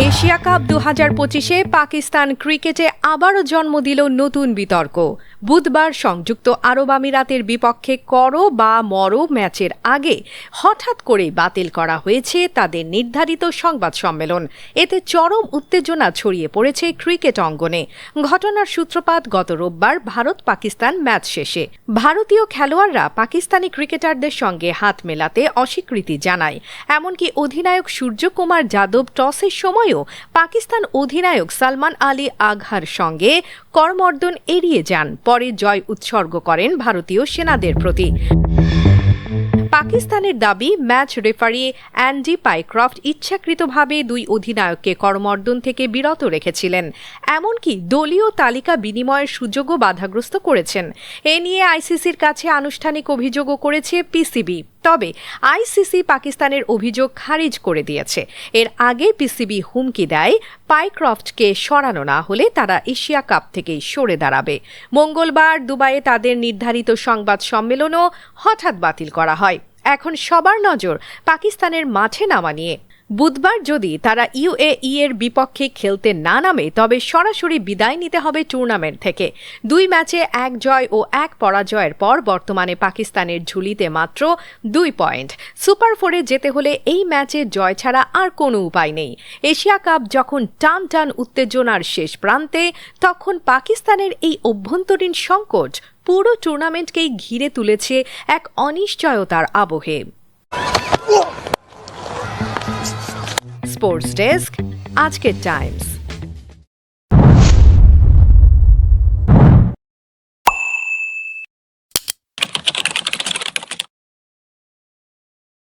Asia cup দু পঁচিশে পাকিস্তান ক্রিকেটে আবারও জন্ম দিল নতুন বিতর্ক। বুধবার সংযুক্ত আরব আমিরাতের বিপক্ষে করো বা মরো ম্যাচের আগে হঠাৎ করে বাতিল করা হয়েছে তাদের নির্ধারিত সংবাদ সম্মেলন। এতে চরম উত্তেজনা ছড়িয়ে পড়েছে ক্রিকেট অঙ্গনে। ঘটনার সূত্রপাত গত রোববার ভারত পাকিস্তান ম্যাচ শেষে। ভারতীয় খেলোয়াড়রা পাকিস্তানি ক্রিকেটারদের সঙ্গে হাত মেলাতে অস্বীকৃতি জানায়। এমনকি অধিনায়ক সূর্যকুমার যাদব টসের সময়ও পাকিস্তান অধিনায়ক সালমান আলী আঘার সঙ্গে করমর্দন এড়িয়ে যান, পরে জয় উৎসর্গ করেন ভারতীয় সেনাদের প্রতি। পাকিস্তানের দাবি, ম্যাচ রেফারি অ্যান্ডি পাইক্রফট ইচ্ছাকৃতভাবে দুই অধিনায়ককে করমর্দন থেকে বিরত রেখেছিলেন। এমনকি দলীয় তালিকা বিনিময়ের সুযোগও বাধাগ্রস্ত করেছেন। এ নিয়ে আইসিসির কাছে আনুষ্ঠানিক অভিযোগও করেছে পিসিবি। তবে আইসিসি পাকিস্তানের অভিযোগ খারিজ করে দিয়েছে। এর আগে পিসিবি হুমকি দেয়, পাইক্রফটকে সরানো না হলে তারা এশিয়া কাপ থেকেই সরে দাঁড়াবে। মঙ্গলবার দুবাইয়ে তাদের নির্ধারিত সংবাদ সম্মেলনও হঠাৎ বাতিল করা হয়। এখন সবার নজর পাকিস্তানের মাঠে নামা নিয়ে। বুধবার যদি তারা ইউএই এর বিপক্ষে খেলতে না নামে, তবে সরাসরি বিদায় নিতে হবে টুর্নামেন্ট থেকে। দুই ম্যাচে এক জয় ও এক পরাজয়ের পর বর্তমানে পাকিস্তানের ঝুলিতে মাত্র দুই পয়েন্ট। সুপার ফোরে যেতে হলে এই ম্যাচে জয় ছাড়া আর কোনো উপায় নেই। এশিয়া কাপ যখন টান টান উত্তেজনার শেষ প্রান্তে, তখন পাকিস্তানের এই অভ্যন্তরীণ সংকট পুরো টুর্নামেন্টকেই ঘিরে তুলেছে এক অনিশ্চয়তার আবহে। স্পোর্টস ডেস্ক আজকের টাইমস